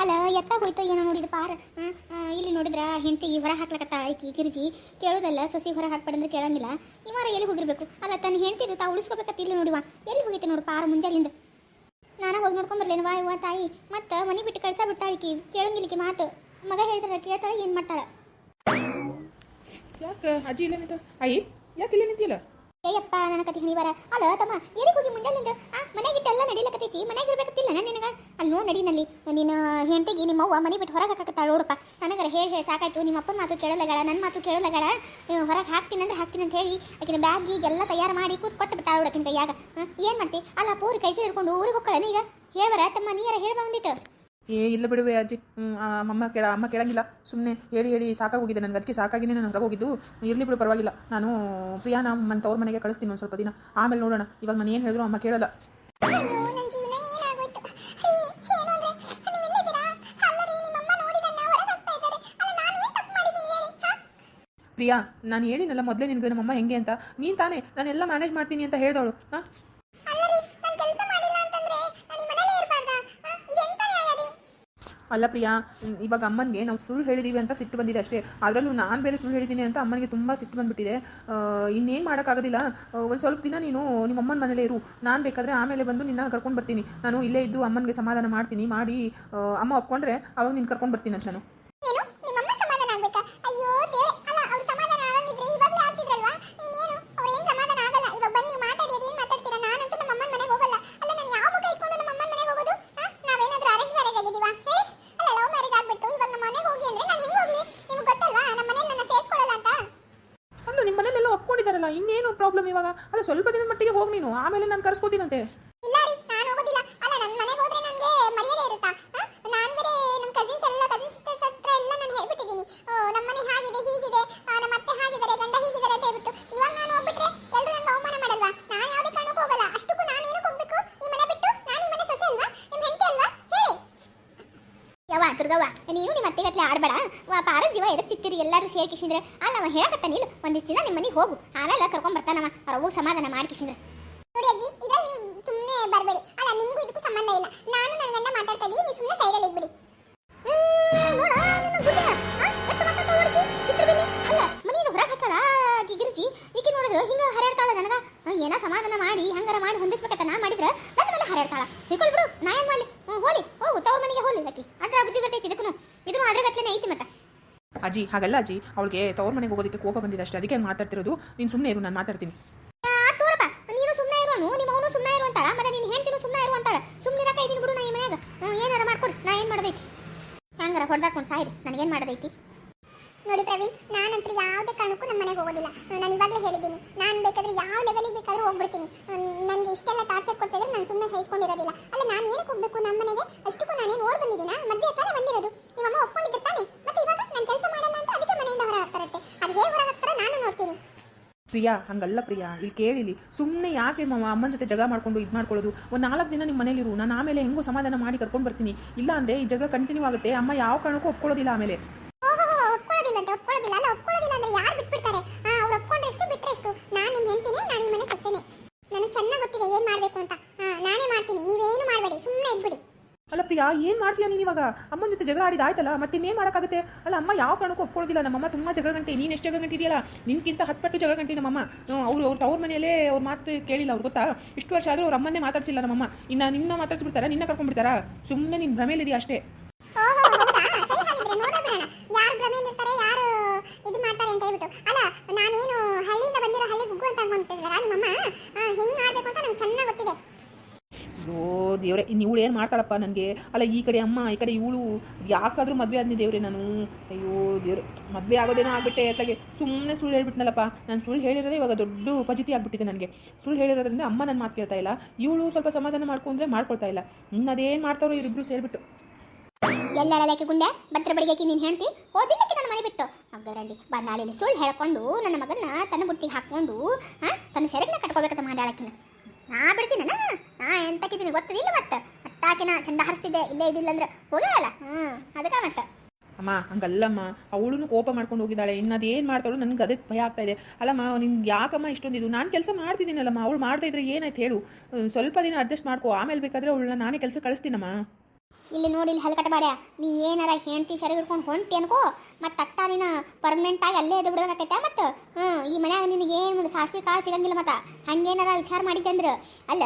ಅಲ್ಲ ಎತ್ತ ಹೋಯ್ತೋ ಏನೋ ನೋಡಿದ ಪಾರ. ಇಲ್ಲಿ ನೋಡಿದ್ರ, ಹೆಂಡತಿಗೆ ಹೊರ ಹಾಕ್ಲಕತ್ತ ಐಕಿ ಗಿರ್ಜಿ ಕೇಳೋದಲ್ಲ ಸೊಸಿ ಹೊರ ಹಾಕ್ಬೇಡಂದ್ರೆ ಕೇಳಂಗಿಲ್ಲ. ಇವಾರ ಎಲ್ಲಿ ಹೋಗಿರ್ಬೇಕು? ಅಲ್ಲ, ತನ್ನ ಹೆಂಡತಿದ್ದು ತಾ ಉಳಿಸ್ಕೋಬೇಕತ್ತ ಇಲ್ಲಿ ನೋಡುವ. ಎಲ್ಲಿ ಹೋಗೈತೆ ನೋಡು ಪಾರ ಮುಂಜಾಲಿಂದ? ನಾನು ಹೋಗಿ ನೋಡ್ಕೊಂಬರ್ಲೇನು ವಾ ಇವ ತಾಯಿ. ಮತ್ತೆ ಮನೆ ಬಿಟ್ಟು ಕಳ್ಸ ಬಿಡ್ತಾಳ ಈಕಿ. ಕೇಳಂಗಿಲ್ಲ ಮಾತು. ಮಗ ಹೇಳ್ತಾರ ಕೇಳ್ತಾಳೆ, ಏನು ಮಾಡ್ತಾಳ? ಯಾಕೆ? ಅಜ್ಜಿ ಇಲ್ಲ ನಿಂತ ಅಯ್ಯ, ಯಾಕೆ ಇಲ್ಲ ನಿಂತಿಲ್ಲ? ಏಯಪ್ಪ, ನನ್ನ ಕತೆ ಹಣಿವಾರ ಅಲ್ಲ ತಮ್ಮ ಎಲ್ಲಿ ಹೋಗಿ ಮುಂಜಾನಿಂದ ಆ, ಮನೆಗಿಟ್ಟೆಲ್ಲ ನಡಿಲಕತ್ತೈತಿ ಮನೆಗೆ ಇರ್ಬೇಕತ್ತಿಲ್ಲ ನಿನಗ? ಅಲ್ಲಿ, ನೋಡಿ ನಡಿನಲ್ಲಿ ನಿನ್ನ ಹೆಂಡತಿಗೆ ನಿಮ್ಮ ಅವ್ವ ಮನೆ ಬಿಟ್ಟು ಹೊರಗೆ ಹಾಕತ್ತಾಳ ನೋಡಪ್ಪ. ನನಗರ ಹೇಳಿ ಹೇಳಿ ಸಾಕಾಯ್ತು, ನಿಮ್ಮ ಅಪ್ಪನ ಮಾತು ಕೇಳಲಗಳ ನನ್ನ ಮಾತು ಕೇಳಲಗಳ ಹೊರಗೆ ಹಾಕ್ತೀನಿ ಅಂದ್ರೆ ಹಾಕ್ತೀನಿ ಅಂತ ಹೇಳಿ, ಆಕಿನ ಬ್ಯಾಗ್ ಎಲ್ಲ ತಯಾರು ಮಾಡಿ ಕೂತ್ ಕೊಟ್ಟು ಬಿಟ್ಟಾಳ ಯಾಗ ಏನು ಮಾಡ್ತಿ? ಅಲ್ಲ, ಪೂರಿ ಕೈಸಿ ಹಿಡ್ಕೊಂಡು ಊರಿಗೆ ಹೋಗ್ಕೊಳ್ಳ ಈಗ? ಹೇಳ್ಬರ ತಮ್ಮ ನೀರ ಹೇಳ್ಬ ಒಂದಿಟ್ಟು ಏ, ಇಲ್ಲ ಬಿಡುವೆ ಅಜ್ಜಿ. ಅಮ್ಮ ಕೇಳ, ಅಮ್ಮ ಕೇಳಂಗಿಲ್ಲ. ಸುಮ್ಮನೆ ಹೇಳಿ ಹೇಳಿ, ಸಾಕಾಗೋಗಿದೆ. ನನಗೆ ಅದಕ್ಕೆ ಸಾಕಾಗಿನೇ ನಾನು ಹೊರಗೆ ಹೋಗಿದ್ದು ಇರಲಿ ಬಿಡು, ಪರವಾಗಿಲ್ಲ. ನಾನು ಪ್ರಿಯಾ ನಮ್ಮ ತವ್ರ ಮನೆಗೆ ಕಳಿಸ್ತೀನಿ ಒಂದು ಸ್ವಲ್ಪ ದಿನ. ಆಮೇಲೆ ನೋಡೋಣ. ಇವಾಗ ನಾನು ಏನು ಹೇಳಿದ್ರು ಅಮ್ಮ ಕೇಳಲ್ಲ. ಪ್ರಿಯಾ, ನಾನು ಹೇಳಿನಲ್ಲ ಮೊದಲೇ ನಿನಗೆ ನಮ್ಮಮ್ಮ ಹೆಂಗೆ ಅಂತ. ನೀನು ತಾನೇ, ನಾನೆಲ್ಲ ಮ್ಯಾನೇಜ್ ಮಾಡ್ತೀನಿ ಅಂತ ಹೇಳಿದವಳು. ಹಾಂ? ಅಲ್ಲ ಪ್ರಿಯಾ ಇವಾಗ ಅಮ್ಮನಿಗೆ ನಾವು ಸುಳ್ಳು ಹೇಳಿದೀವಿ ಅಂತ ಸಿಟ್ಟು ಬಂದಿದೆ ಅಷ್ಟೇ. ಅದರಲ್ಲೂ ನಾನು ಬೇರೆ ಸುಳ್ಳು ಹೇಳಿದ್ದೀನಿ ಅಂತ ಅಮ್ಮನಿಗೆ ತುಂಬ ಸಿಟ್ಟು ಬಂದ್ಬಿಟ್ಟಿದೆ. ಇನ್ನೇನು ಮಾಡೋಕ್ಕಾಗೋದಿಲ್ಲ. ಒಂದು ಸ್ವಲ್ಪ ದಿನ ನೀನು ನಿಮ್ಮ ಅಮ್ಮನ ಮನೇಲೇ ಇರು. ನಾನು ಬೇಕಾದರೆ ಆಮೇಲೆ ಬಂದು ನಿನ್ನ ಕರ್ಕೊಂಡು ಬರ್ತೀನಿ. ನಾನು ಇಲ್ಲೇ ಇದ್ದು ಅಮ್ಮನಿಗೆ ಸಮಾಧಾನ ಮಾಡ್ತೀನಿ. ಮಾಡಿ ಅಮ್ಮ ಒಪ್ಕೊಂಡ್ರೆ ಅವಾಗ ನೀನು ಕರ್ಕೊಂಡು ಬರ್ತೀನಿ ಅಂತ ನಾನು. ಪ್ರಾಬ್ಲಮ್ ಇವಾಗ. ಅಲ್ಲ ಸ್ವಲ್ಪ ದಿನದ ಮಟ್ಟಿಗೆ ಹೋಗಿ ನೀನು. ಆಮೇಲೆ ನಾನು ಕರ್ಸ್ಕೋತೀನಂತೆ ಇಲ್ಲ ರೀ ನಾನು ಹೋಗೋದಿಲ್ಲ ಅಲ್ಲ ನನ್ನ ಮನೆಗೆ ಹೋದ್ರೆ ನನಗೆ ಮರ್ಯಾದೆ ಇರುತ್ತಾ ನಾನು ಬೇರೆ ನಮ್ಮ ಕಸಿನ್ಸ್ ಎಲ್ಲ ಕಸಿನ್ ಸಿಸ್ಟರ್ಸ್ ಹತ್ರ ಎಲ್ಲ ನಾನು ಹೇಳ್ಬಿಟ್ಟಿದ್ದೀನಿ ನಮ್ಮ ಮನೆ ಹಾಗಿದೆ ಹೀಗಿದೆ ಆ, ನಮ್ಮ ಅತ್ತೆ ಹಾಗಿದ್ದಾರೆ ಗಂಡ ಹೀಗಿದ್ದಾರೆ ಅಂತ ಹೇಳ್ಬಿಟ್ಟು ಇವಾಗ ನಾನು ಹೋಗ್ಬಿಟ್ರೆ ಎಲ್ಲರೂ ನನಗೆ ಅವಮಾನ ಮಾಡಲ್ವಾ ನಾನು ಯಾವುದೇ ಕಾರಣಕ್ಕೂ ಹೋಗಲ್ಲ ಅಷ್ಟಕ್ಕೂ ನಾನು ಏನಕ್ಕೆ ಹೋಗ್ಬೇಕು ಈ ಮನೆ ಬಿಟ್ಟು ನಾನು ಈ ಮನೆ ಸೊಸೆ ಅಲ್ವಾ ನಿಮ್ಮ ಹೆಂಡತಿ ಅಲ್ವಾ ಹೇಳಿ ಯವ್ವ ದುರ್ಗವ್ವ ನೀನು ಆಡಬೇಡ. ಪಾರ ಜೀವ ಎದಕ್ಕೆ ತಿತ್ತಿರಿ ಎಲ್ಲರೂ ಸೇರಿ ಕಿಶಿಂದ್ರೆ. ಅಲ್ಲ ಅವ ಹೇಳಕತ್ತಾನ ಇಲ್ಲ ಒಂದಿಷ್ಟು ದಿನ ನಿಮ್ಮ ಮನೆಗೆ ಹೋಗು. ಆಮೇಲೆ ಕರ್ಕೊಂಡ್ ಬರ್ತಾನವ. ಅವ್ರ ಅವ್ವ ಸಮಾಧಾನ ಮಾಡಿ ಕಿಶಿಂದ್ರೆ. ನೋಡಿ ಅಜ್ಜಿ ಇದರಲ್ಲಿ ಸುಮ್ಮನೆ ಬರಬೇಡಿ. ಅಲ್ಲ ನಿಮಗೂ ಇದಕ್ಕೂ ಸಂಬಂಧ ಇಲ್ಲ. ನಾನು ನನ್ನ ಗಂಡ ಮಾತಾಡ್ತಾ ಇದ್ದೀನಿ ನೀವು ಸುಮ್ಮನೆ ಸೈಡಲ್ಲಿ ಇದ್ಬಿಡಿ ಗಿರಿಜಿ ಅಜ್ಜಿ ಹಾಗಲ್ಲ ಅಜ್ಜಿ ಅವಳಿಗೆ ತವ್ರ ಮನೆಗೆ ಹೋಗೋದಕ್ಕೆ ಕೋಪ ಬಂದಿದೆ ಅಷ್ಟೇ ಅದಕ್ಕೆ ಮಾತಾಡ್ತಿರೋದು. ನೀನು ಸುಮ್ಮನೆ ಇರು ನಾನು ಮಾತಾಡ್ತೀನಿ. ಆ, ತೋರಪ್ಪ ನೀನು ಸುಮ್ಮನೆ ಇರುವನು ನಿಮ್ಮ ಅವನು ಸುಮ್ಮನೆ ಇರು ಅಂತಾಳ ಮತ್ತೆ ನೀನು ಹೆಂಡತಿನೂ ಸುಮ್ಮನೆ ಇರು ಅಂತಾಳ. ಸುಮ್ಮನೆ ಇರಕ ಇದೀನಿ ಬಿಡು ನಾ ಈ ಮನ್ಯಾಗ. ಹ್ಮ್, ಏನಾರ ಮಾಡ್ಕೊಡಿ ನಾ ಏನು ಮಾಡೋದೈತಿ? ಹೆಂಗಾರ ಹೊಡೆದಾಡ್ಕೊಂಡು ಸಾಯಿರಿ ನನಗೇನು ಮಾಡೋದೈತಿ? ನೋಡಿ ಪ್ರವೀಣ್ ನಾನಂತೂ ಯಾವುದೇ ಕಾರಣಕ್ಕೂ ನಮ್ಮ ಮನೆಗೆ ಹೋಗೋದಿಲ್ಲ. ನಾನು ಇವಾಗಲೇ ಹೇಳಿದ್ದೀನಿ ನಾನು ಬೇಕಾದ್ರೆ ಯಾವ ಲೆವೆಲಿಗೆ ಬೇಕಾದ್ರೂ ಹೋಗ್ಬಿಡ್ತೀನಿ. ನನಗೆ ಇಷ್ಟೆಲ್ಲ ಟಾರ್ಚರ್ ಕೊಡ್ತಿದ್ರೆ ನಾನು ಸುಮ್ಮನೆ ಸಹಿಸ್ಕೊಂಡಿರೋದಿಲ್ಲ. ಅಲ್ಲ ನಾನು ಏನಕ್ಕೆ ಹೋಗ್ಬೇಕು? ಪ್ರಿಯಾ? ಹಂಗಲ್ಲ ಪ್ರಿಯಾ. ಇಲ್ಲಿ ಕೇಳಿಲಿ. ಸುಮ್ಮನೆ ಯಾಕೆ ಅಮ್ಮನ ಜೊತೆ ಜಗಳ ಮಾಡ್ಕೊಂಡು ಇದು ಮಾಡ್ಕೊಳ್ಳೋದು? ಒಂದು ನಾಲ್ಕು ದಿನ ನಿಮ್ಮ ಮನೇಲಿರು ನಾನು ಆಮೇಲೆ ಹೆಂಗೋ ಸಮಾಧಾನ ಮಾಡಿ ಕರ್ಕೊಂಡು ಬರ್ತೀನಿ. ಇಲ್ಲ ಅಂದರೆ ಈ ಜಗಳ ಕಂಟಿನ್ಯೂ ಆಗುತ್ತೆ. ಅಮ್ಮ ಯಾವ ಕಾರಣಕ್ಕೂ ಒಪ್ಕೊಳ್ಳೋದಿಲ್ಲ ಆಮೇಲೆ. ಪ್ರಿಯಾ ಏನು ಮಾಡ್ತೀಯ ನೀನು ಇವಾಗ? ಅಮ್ಮನ ಜೊತೆ ಜಗಳ ಆಡಿದ ಆಯ್ತಲ್ಲ, ಮತ್ತೆ ಇನ್ನೇನು ಮಾಡೋಕ್ಕಾಗುತ್ತೆ? ಅಲ್ಲ, ಅಮ್ಮ ಯಾವ ಕಾರಣಕ್ಕೂ ಒಪ್ಕೊಳ್ಳೋದಿಲ್ಲ ನಮ್ಮಮ್ಮ ತುಂಬ ಜಗಳ ಗಂಟೆ. ನೀನು ಎಷ್ಟು ಜಗಳ ಗಂಟೆ ಇದೆಯಲ್ಲ? ನಿನ್ಗಿಂತ ಹತ್ತು ಪಟ್ಟು ಜಗಳ ಗಂಟೆ ನಮ್ಮಮ್ಮ. ಅವರು, ಅವ್ರ ತವ್ರ ಮನೆಯಲ್ಲೇ ಅವ್ರ ಮಾತು ಕೇಳಿಲ್ಲ ಅವ್ರು, ಗೊತ್ತಾ? ಇಷ್ಟು ವರ್ಷ ಆದರೂ ಅವ್ರ ಅಮ್ಮನ್ನೇ ಮಾತಾಡ್ಸಿಲ್ಲ ನಮ್ಮಮ್ಮ. ಇನ್ನು ನಿನ್ನ ಮಾತಾಡ್ಸ್ಬಿಡ್ತಾರಾ? ನಿನ್ನ ಕರ್ಕೊಂಡ್ಬಿಡ್ತಾರಾ? ಸುಮ್ಮನೆ ನಿನ್ನ ಭ್ರಮೇಲಿದೆಯಾ ಅಷ್ಟೇ. ಅಲ್ಲ, ನಾನೇನು ಹಳ್ಳಿಯಿಂದ ಬಂದಿರೋ ಹಳ್ಳಿ ಗುಗ್ಗು ಅಂತ ಅನ್ಕೊಂಡಿದ್ದೀರಾ ನಿಮ್ಮಮ್ಮ? ಹೆಂಗೆ ಮಾಡಬೇಕು ಅಂತ ನಂಗೆ ಚೆನ್ನಾಗಿ ಗೊತ್ತಿದೆ. ಅಯ್ಯೋ ದೇವ್ರೆ ಇನ್ನು ಇವಳು ಏನು ಮಾಡ್ತಾಳಪ್ಪ ನನಗೆ? ಅಲ್ಲ, ಈ ಕಡೆ ಅಮ್ಮ, ಈ ಕಡೆ ಇವಳು, ಯಾಕಾದರೂ ಮದುವೆ ಆದ್ನಿ ದೇವ್ರೆ ನಾನು? ಅಯ್ಯೋ ದೇವ್ರೆ, ಮದುವೆ ಆಗೋದೇನೋ ಆಗ್ಬಿಟ್ಟೆ ಅತ್ಲಾಗೆ. ಸುಮ್ಮನೆ ಸುಳ್ಳು ಹೇಳ್ಬಿಟ್ನಲ್ಲಪ್ಪ. ನಾನು ಸುಳ್ಳು ಹೇಳಿರೋದೇ ಇವಾಗ ದೊಡ್ಡ ಉಪಜಿತಿ ಆಗಿಬಿಟ್ಟಿದೆ ನನಗೆ. ಸುಳ್ಳು ಹೇಳಿರೋದ್ರಿಂದ ಅಮ್ಮ ನನ್ನ ಮಾತು ಕೇಳ್ತಾ ಇಲ್ಲ. ಇವಳು ಸ್ವಲ್ಪ ಸಮಾಧಾನ ಮಾಡ್ಕೊಂಡ್ರೆ ಮಾಡ್ಕೊಳ್ತಾ ಇಲ್ಲ. ಇನ್ನು ಅದೇನು ಮಾಡ್ತಾರೋ ಇವರಿಬ್ರು ಸೇರಿಬಿಟ್ಟು. ಎಲ್ಲೆಲ್ಲಕ್ಕೆ ಗುಂಡೆ ಭದ್ರ ಬಡಿಗೆಕಿ ನೀನು ಹೇಳ್ತಿ ಓದಿಲ್ಲಕ್ಕೆ ನನ್ನ ಮನೆ ಬಿಟ್ಟು. ಅಗ್ಗರಂಡಿ ಬಂದಾಳಿಲಿ ಸುಳ್ಳು ಹೇಳ್ಕೊಂಡು ನನ್ನ ಮಗನ ತನ್ನ ಬುಟ್ಟಿಗೆ ಹಾಕ್ಕೊಂಡು, ಹಾಂ, ತನ್ನ ಸೆರಗನ್ನ ಕಟ್ಕೋಬೇಕಂತ ಮಾಡ್ಯಾಳಕಿನ. ನಾ ಬಿಡ್ತೀನಿ, ನಾ ಎಂತಕ್ಕಿದ್ದೀನಿ ಗೊತ್ತದಿಲ್ಲ ಮತ್ತೆ? ಅಟ್ಟಾಕಿನ ಚಂದ ಹರಿಸ್ತಿದ್ದೆ, ಇಲ್ಲೇ ಇದಿಲ್ಲ ಅಂದ್ರೆ ಹೋಗಲ್ಲ ಹ್ಞೂ ಅದಕ್ಕೆ ಮತ್ತೆ. ಅಮ್ಮ, ಹಂಗಲ್ಲಮ್ಮ ಅವಳು ಕೋಪ ಮಾಡ್ಕೊಂಡು ಹೋಗಿದ್ದಾಳೆ ಇನ್ನು ಅದೇನು ಮಾಡ್ತಾಳು ನನಗೆ ಅದೇ ಭಯ ಆಗ್ತಾ ಇದೆ. ಅಲ್ಲಮ್ಮ ನಿನ್ಗೆ ಯಾಕಮ್ಮ ಇಷ್ಟೊಂದು ಇದು? ನಾನು ಕೆಲಸ ಮಾಡ್ತಿದ್ದೀನಲ್ಲಮ್ಮ, ಅವಳು ಮಾಡ್ತಾ ಇದ್ರೆ ಏನಾಯ್ತು ಹೇಳು? ಸ್ವಲ್ಪ ದಿನ ಅಡ್ಜಸ್ಟ್ ಮಾಡ್ಕೋ, ಆಮೇಲೆ ಬೇಕಾದರೆ ಅವಳನ್ನ ನಾನೇ ಕೆಲಸ ಕಳಿಸ್ತೀನಮ್ಮ. ಇಲ್ಲಿ ನೋಡಿ, ಇಲ್ಲಿ ಹಲ್ಕಟ ಬಾಡ್ಯ. ನೀ ಏನಾರ ಹೆಂಡ್ತಿ ಸರಿ ಹಿಡ್ಕೊಂಡು ಹೊಂಟಿ ಅನ್ಕೋ ಮತ್ತೆ ತಟ್ಟ ನೀನು ಪರ್ಮನೆಂಟ್ ಆಗಿ ಅಲ್ಲೇ ಎದ್ದು ಬಿಡ್ಬೇಕಾಕೈತೆ ಮತ್ತೆ ಹ್ಞೂ, ಈ ಮನ್ಯಾಗ ನಿನಗೆ ಏನು ಸಾಸಿವೆ ಕಾಳು ಸಿಗಂಗಿಲ್ಲ ಮತ್ತು? ಹಂಗೇನಾರ ವಿಚಾರ ಮಾಡಿದ್ದೆ ಅಂದ್ರೆ? ಅಲ್ಲ,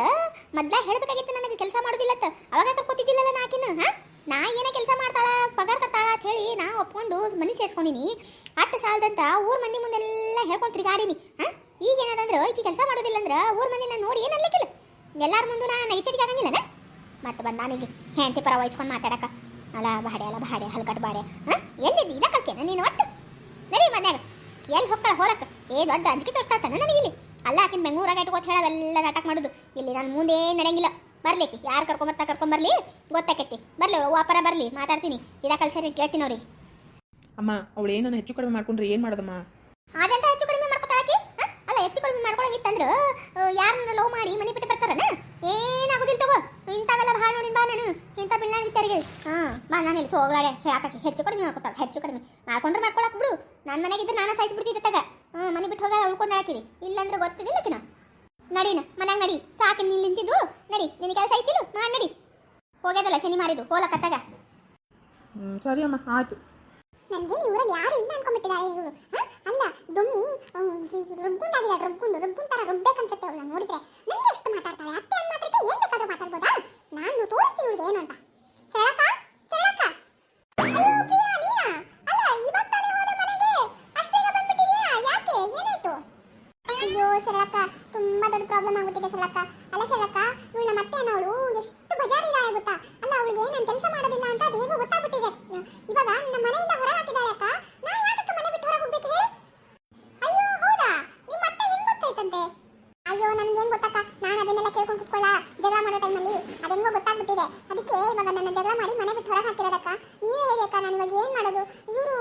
ಮೊದ್ಲ ಹೇಳಬೇಕಾಗಿತ್ತು ನನಗೆ ಕೆಲಸ ಮಾಡೋದಿಲ್ಲತ್ತ ಅವಾಗ ಅಲ್ಲ ನಾಕಿನ ಹಾ? ನಾ ಏನೇ ಕೆಲಸ ಮಾಡ್ತಾಳ, ಪಗಾರ ತರ್ತಾಳ ಅಂತ ಹೇಳಿ ನಾ ಒಪ್ಕೊಂಡು ಮನೆ ಸೇರ್ಸ್ಕೊಂಡಿನಿ. ಅಟ್ಟು ಸಾಲದಂತ ಊರ್ ಮಂದಿ ಮುಂದೆಲ್ಲ ಹೇಳ್ಕೊಂಡು ತಿರುಗಾಡಿನಿ, ಹಾ? ಈಗ ಏನದಂದ್ರೆ ಈಕಿ ಕೆಲಸ ಮಾಡೋದಿಲ್ಲ ಅಂದ್ರೆ ಊರ ಮಂದಿ ನಾನು ನೋಡಿ ಏನು ಅನ್ಲಿಕ್ಕಿಲ್ಲ. ಎಲ್ಲಾರ ಮುಂದೆ ನಾ ಎಚ್ಚರಿಕೆ ಆಗಂಗಿಲ್ಲನ? ಮತ್ತೆ ಬಂದಾನಿಲ್ಲಿ ಹೆಂಡತಿ ಪರ ವಹಿಸ್ಕೊಂಡು ಮಾತಾಡಕ. ಅಲ್ಲ ಬಾಡೆ ಅಲ್ಲ ಬಾಡೆ ಹಲ್ಕಟ್ ಬಾಡೆ ಹಾ? ಎಲ್ಲಿದ್ದಿ ಇದಕ್ಕೇನ ನೀನು ಒಟ್ಟು? ನಡಿ ಮನ್ಯಾಗ. ಎಲ್ಲಿ ಹೊಕ್ಕಳ ಹೊರಕ್ಕೆ ಏ ದೊಡ್ಡ ಅಂಜಿಕೆ ತೋರಿಸ್ತಾಳ್ತಾನೆ ನನಗೆ ಇಲ್ಲಿ. ಅಲ್ಲ ಆಕಿನ ಬೆಂಗಳೂರಾಗ ಇಟ್ಕೋತ ಹೇಳವೆಲ್ಲ ನಾಟಕ ಮಾಡೋದು. ಇಲ್ಲಿ ನಾನು ಮುಂದೆ ನಡೆಯಂಗಿಲ್ಲ. ಬರ್ಲಿಕ್ಕೆ ಯಾರು ಕರ್ಕೊಂಬರ್ತಾ ಕರ್ಕೊಂಬರ್ಲಿ ಗೊತ್ತಾಕೈತಿ. ಬರ್ಲಿ ವಾಪರ ಬರ್ಲಿ. ಮಾತಾಡ್ತೀನಿ. ಇದ ಕಲ್ಸರಿ ಕೇಳ್ತೀನಿ ಅವ್ರಿಗೆ. ಅಮ್ಮ ಅವಳು ಏನನ್ನ ಹೆಚ್ಚು ಕಡಿಮೆ ಮಾಡ್ಕೊಂಡ್ರೆ ಏನು ಮಾಡೋದಮ್ಮ? ಅದಂತ ಹೆಚ್ಚು ಕಡಿಮೆ ಮಾಡ್ಕೊತಾಳಕಿ ಅಲ್ಲ ಹೆಚ್ಚು ಕಡಿಮೆ ಮಾಡ್ಕೊಳಗಿತ್ತಂದ್ರೆ ಯಾರನ್ನ ಲವ್ ಮಾಡಿ ಮನೆ ಬಿಟ್ಟು ಬರ್ತಾರನ? ಏನಾಗೋದಿಲ್ಲ ತಗೋ. ಇಂಥವೆಲ್ಲ ಭಾಳ ನೋಡಿ ಬಾ ನಾನು. ಇಂಥ ಬಿಲ್ಲಾಗಿತ್ತರಿಗೆ ಹಾಂ ಬಾ ನಾನು ಇಲ್ಲಿ ಸೋಗ್ಲಾಡೆ. ಹಾಕಕ್ಕೆ ಹೆಚ್ಚು ಕಡಿಮೆ ಮಾಡ್ಕೊತಾಳ ಹೆಚ್ಚು ಕಡಿಮೆ. ಮಾಡ್ಕೊಂಡ್ರೆ ಮಾಡ್ಕೊಳಕ್ ಬಿಡು. ನನ್ನ ಮನೆಗಿದ್ರೆ ನಾನು ಸಾಯಿಸ್ಬಿಡ್ತಿದ್ದೆ ತಗ ಹ್ಞೂ ಮನೆ ಬಿಟ್ಟು ಹೋಗ ಉಳ್ಕೊಂಡು ಹಾಕಿರಿ. ಇಲ್ಲಂದ್ರೆ ಗೊತ್ತಿದ್ದಿಲ್ಲ ಕಿನ. ನಡೀನ ಮನ್ಯಾಗ ನಡಿ. ಸಾಕು ನೀನು ನಿಂತಿದ್ದು. ನಡಿ ನಿನಗೆ ಕೆಲಸ ಐತಿಲ್ಲ. ಮಾಡಿ ನಡಿ. ಹೋಗ್ಯದಲ್ಲ ಶನಿ ಮಾರಿದು ಹೋಲ ಕಟ್ಟಾಗ ಸರಿ ಅಮ್ಮ ಆಯ್ತು. ನನಗೆ ಊರಲ್ಲಿ ಯಾರು ಇಲ್ಲ ಅನ್ಕೊಂಡ್ಬಿಟ್ಟಿದ್ದಾರೆ ಇವಳು ಅಲ್ಲ ದೊಮ್ಮಿ ರುಬ್ಗುಂಡಾಗಿದೆ ರುಬ್ಬುಂಡು ರುಬ್ಗುಂಡ್ ತರ ರುಬ್ಬೇಕನ್ಸುತ್ತೆ ಅವಳನ್ನ ನೋಡಿದ್ರೆ ನನಗೆ ಎಷ್ಟು ಮಾತಾಡ್ತಾಳೆ? ಅತ್ತೆ ಏನ್ ಬೇಕಾದ್ರೂ ಮಾತಾಡ್ಬೋದಾ? ನಾನು ತೋರಿಸ್ತೀನಿ ನಿಮಗೆ ಏನು ಅಂತ. ಸರಕ ಸರಕ ಅಯ್ಯೋ, ಪ್ರಿಯಾ ಯಾಕೆ? ಏನಾಯ್ತು? ಅಯ್ಯೋ ತುಂಬಾ ದೊಡ್ಡ ಪ್ರಾಬ್ಲಮ್ ಆಗ್ಬಿಟ್ಟಿದೆ ಸರಳಕ್ಕ ಅಲ್ಲ ಸರಳಕ್ಕ ಇವಳು ನಮ್ಮ ಎಷ್ಟು ಗೊತ್ತಾ ಅಲ್ಲ, ಅವಳಿಗೆ ನಾನು ಕೆಲಸ ಮಾಡೋದಿಲ್ಲ ಅಂತ ಬೇಗ ಗೊತ್ತಾಗ್ಬಿಟ್ಟಿದೆ. ಇವಾಗ ನಮ್ಮ ಮನೆಯಿಂದ ಹೊರಗೆ ಹಾಕಿದಾಳೆ ಅಕ್ಕ ನಾನು ಯಾಕೆ ಮನೆ ಬಿಟ್ಟು ಹೊರಗೆ ಹೋಗ್ಬೇಕು ಹೇಳಿ ಅಯ್ಯೋ ಹೌದಾ ನಿಮ್ಮ ಅತ್ತೆ ಹೆಂಗ್ ಗೊತ್ತಾಯ್ತಂತೆ ಅಯ್ಯೋ ನನ್ಗೆ ಏನ್ ಗೊತ್ತಕ್ಕ ನಾನು ಅದನ್ನೆಲ್ಲ ಕೇಳ್ಕೊಂಡು ಕುತ್ಕೊಳ್ಳ ಜಗಳ ಮಾಡೋ ಟೈಮಲ್ಲಿ ಅದೆಂಗೋ ಗೊತ್ತಾಗ್ಬಿಟ್ಟಿದೆ ಅದಕ್ಕೆ ಇವಾಗ ನನ್ನ ಜಗಳ ಮಾಡಿ ಮನೆ ಬಿಟ್ಟು ಹೊರಗೆ ಹಾಕಿರೋದಕ್ಕ? ನೀವೇ ಹೇಳಿ ಅಕ್ಕ, ನಾನು ಇವಾಗ ಏನ್ ಮಾಡೋದು ಇವರು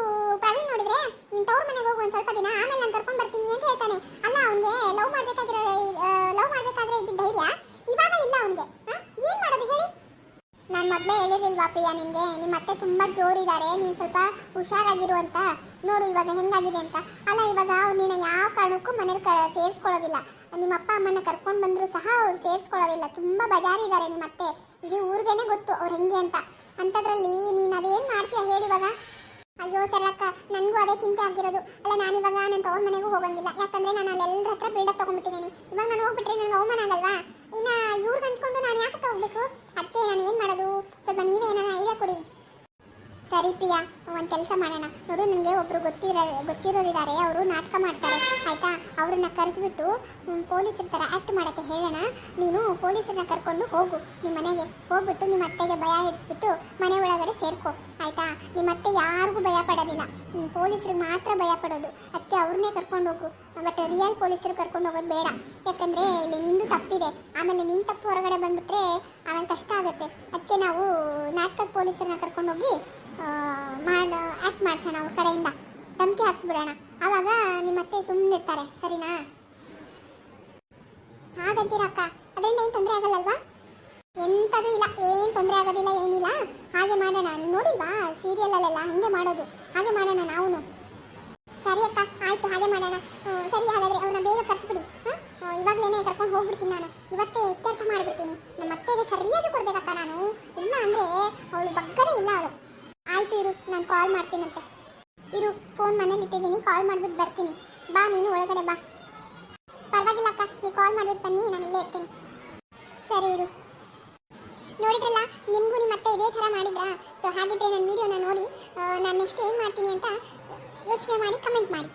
ಪ್ರವೀಣ್ ನೋಡಿದ್ರೆ ತವ್ರ ಮನೆಗೆ ಹೋಗು ಒಂದ್ ಸ್ವಲ್ಪ ದಿನ ಆಮೇಲೆ ನಾನು ಕರ್ಕೊಂಡ್ ಬರ್ತೀನಿ ಅಂತ ಹೇಳ್ತಾನೆ ಅಲ್ಲ ಅವ್ನಿಗೆ ಲವ್ ಮಾಡ್ಬೇಕಾಗಿರೋ ಲವ್ ಮಾಡ್ಬೇಕಾದ್ರೆ ಇದ್ದ ಧೈರ್ಯ ಇವಾಗ ಇಲ್ಲ ಅವನಿಗೆ ಏನ್ ಮಾಡೋದು ಹೇಳಿ ನಾನು ಮೊದಲೇ ಹೇಳಿರ್ಲಿಲ್ವಾ ಪ್ರಿಯಾ ನಿಂಗೆ ನಿಮ್ಮ ಅತ್ತೆ ತುಂಬಾ ಜೋರಿದ್ದಾರೆ ನೀನು ಸ್ವಲ್ಪ ಹುಷಾರಾಗಿರು ಅಂತ ನೋಡು ಇವಾಗ ಹೆಂಗಾಗಿದೆ ಅಂತ. ಅಲ್ಲ, ಇವಾಗ ಅವ್ರು ನಿನ್ನ ಯಾವ ಕಾರಣಕ್ಕೂ ಮನೇಲಿ ಕ, ಸೇರಿಸ್ಕೊಳ್ಳೋದಿಲ್ಲ. ನಿಮ್ಮ ಅಪ್ಪ ಅಮ್ಮನ ಕರ್ಕೊಂಡು ಬಂದರೂ ಸಹ ಅವ್ರು ಸೇರಿಸ್ಕೊಳ್ಳೋದಿಲ್ಲ. ತುಂಬಾ ಬಜಾರಿದ್ದಾರೆ ನಿಮ್ಮ ಅತ್ತೆ. ಇಡೀ ಊರಿಗೇನೆ ಗೊತ್ತು ಅವ್ರು ಹೆಂಗೆ ಅಂತ. ಅಂಥದ್ರಲ್ಲಿ ನೀನು ಅದೇನು ಮಾಡ್ತೀಯ ಹೇಳಿ ಇವಾಗ? ಅಯ್ಯೋ ಸರಕ್ಕ ನನಗೂ ಅದೇ ಚಿಂತೆ ಆಗಿರೋದು. ಅಲ್ಲ ನಾನಿವಾಗ ನನ್ನ ತವ್ರ ಮನೆಗೂ ಹೋಗಂಗಿಲ್ಲ. ಯಾಕಂದ್ರೆ ನಾನು ಅಲ್ಲೆಲ್ಲರ ಹತ್ರ ಬಿಲ್ಡಪ್ ತೊಗೊಂಡ್ಬಿಟ್ಟಿದ್ದೀನಿ. ಇವಾಗ ನಾನು ಹೋಗ್ಬಿಟ್ರೆ ನನಗೆ ಅವಮಾನ ಆಗಲ್ವಾ? ಇನ್ನ ಇವ್ರಿಗೆ ಹಂಚ್ಕೊಂಡು ನಾನು ಯಾಕೆ ಹೋಗ್ಬೇಕು ಅದಕ್ಕೆ ನಾನು ಏನು ಮಾಡೋದು ಸ್ವಲ್ಪ ನೀವೇ ಏನಾರ ಐಡಿಯಾ ಕೊಡಿ ಸರಿ ಒಂದು ಕೆಲಸ ಮಾಡೋಣ. ನೋಡು, ನನಗೆ ಒಬ್ರು ಗೊತ್ತಿರೋ ಗೊತ್ತಿರೋರಿದ್ದಾರೆ ಅವರು ನಾಟಕ ಮಾಡ್ತಾರೆ, ಆಯಿತಾ? ಅವ್ರನ್ನ ಕರೆಸ್ಬಿಟ್ಟು ಪೊಲೀಸರ ಥರ ಆ್ಯಕ್ಟ್ ಮಾಡೋಕ್ಕೆ ಹೇಳೋಣ. ನೀನು ಪೊಲೀಸರನ್ನ ಕರ್ಕೊಂಡು ಹೋಗು. ನಿಮ್ಮ ಮನೆಗೆ ಹೋಗ್ಬಿಟ್ಟು ನಿಮ್ಮ ಅತ್ತೆಗೆ ಭಯ ಹಿಡಿಸ್ಬಿಟ್ಟು ಮನೆ ಒಳಗಡೆ ಸೇರ್ಕೊ, ಆಯಿತಾ? ನಿಮ್ಮ ಅತ್ತೆ ಯಾರಿಗೂ ಭಯ ಪಡೋದಿಲ್ಲ. ಪೊಲೀಸರಿಗೆ ಮಾತ್ರ ಭಯ ಪಡೋದು. ಅದಕ್ಕೆ ಅವ್ರನ್ನೇ ಕರ್ಕೊಂಡು ಹೋಗು. ಬಟ್ ರಿಯಲ್ ಪೊಲೀಸರು ಕರ್ಕೊಂಡು ಹೋಗೋದು ಬೇಡ. ಯಾಕಂದರೆ ಇಲ್ಲಿ ನಿಂದು ತಪ್ಪಿದೆ. ಆಮೇಲೆ ನಿನ್ನ ತಪ್ಪು ಹೊರಗಡೆ ಬಂದುಬಿಟ್ರೆ ಆಮೇಲೆ ಕಷ್ಟ ಆಗುತ್ತೆ. ಅದಕ್ಕೆ ನಾವು ನಾಟಕ ಪೊಲೀಸರನ್ನ ಕರ್ಕೊಂಡು ಹೋಗಿ ಮಾಡ ಆ್ಯಕ್ಟ್ ಮಾಡಿಸೋಣ ಅವ್ರ ಕಡೆಯಿಂದ. ಧಮಕಿ ಹಾಕ್ಸ್ಬಿಡೋಣ. ಆವಾಗ ಸುಮ್ಮನೆ ಇರ್ತಾರೆ, ಸರಿನಾ? ಹಾಗಂತೀರ ಅಕ್ಕ? ಅದರಿಂದ ಏನು ತೊಂದರೆ ಆಗಲ್ಲಲ್ವಾ? ಎಂಥದ್ದು ಇಲ್ಲ, ಏನು ತೊಂದರೆ ಆಗೋದಿಲ್ಲ, ಏನಿಲ್ಲ. ಹಾಗೆ ಮಾಡೋಣ. ನೀನು ನೋಡಿಲ್ವಾ? ಸೀರಿಯಲಲ್ಲೆಲ್ಲ ಹಾಗೆ ಮಾಡೋದು. ಹಾಗೆ ಮಾಡೋಣ ನಾವು ಸರಿ ಅಕ್ಕ ಆಯ್ತು ಹಾಗೆ ಮಾಡೋಣ ಹ್ಮ್, ಸರಿ ಹಾಗಾದ್ರೆ ಅವನ್ನ ಬೇಗ ಕರ್ಸ್ಬಿಡಿ ಹಾಂ ಇವಾಗಲೇ ಕರ್ಕೊಂಡು ಹೋಗ್ಬಿಡ್ತೀನಿ ನಾನು ಇವತ್ತೇ ಇತ್ಯರ್ಥ ಮಾಡಿಬಿಡ್ತೀನಿ ನಮ್ಮ ಅತ್ತೆಗೆ ಸರಿಯಾಗಿ ಕೊಡ್ಬೇಕಕ್ಕ ನಾನು ಇಲ್ಲ ಅಂದರೆ ಅವಳು ಬಗ್ಗದೇ ಇಲ್ಲ ಅವಳು ಆಯ್ತು ಇರು ನಾನು ಕಾಲ್ ಮಾಡ್ತೀನಂತೆ ಇರು ಫೋನ್ ಮನೇಲಿ ಇಟ್ಟಿದ್ದೀನಿ ಕಾಲ್ ಮಾಡ್ಬಿಟ್ಟು ಬರ್ತೀನಿ. ಬಾ ನೀನು ಒಳಗಡೆ ಬಾ. ಪರವಾಗಿಲ್ಲ ಅಕ್ಕ ನೀವು ಕಾಲ್ ಮಾಡ್ಬಿಟ್ಟು ಬನ್ನಿ, ನಾನು ಇಲ್ಲೇ ಇರ್ತೀನಿ. ಸರಿ ಇರು. ನೋಡಿದ್ರಲ್ಲ, ನಿಮಗೂ ನಿಮ್ಮ ಅತ್ತೆ ಇದೇ ಥರ ಮಾಡಿದ್ರಾ? ಸೊ ಹಾಗಿದ್ರೆ ನನ್ನ ವಿಡಿಯೋನ ನೋಡಿ ನಾನು ನೆಕ್ಸ್ಟ್ ಏನು ಮಾಡ್ತೀನಿ ಅಂತ ಯೋಚನೆ ಮಾಡಿ ಕಮೆಂಟ್ ಮಾಡಿ.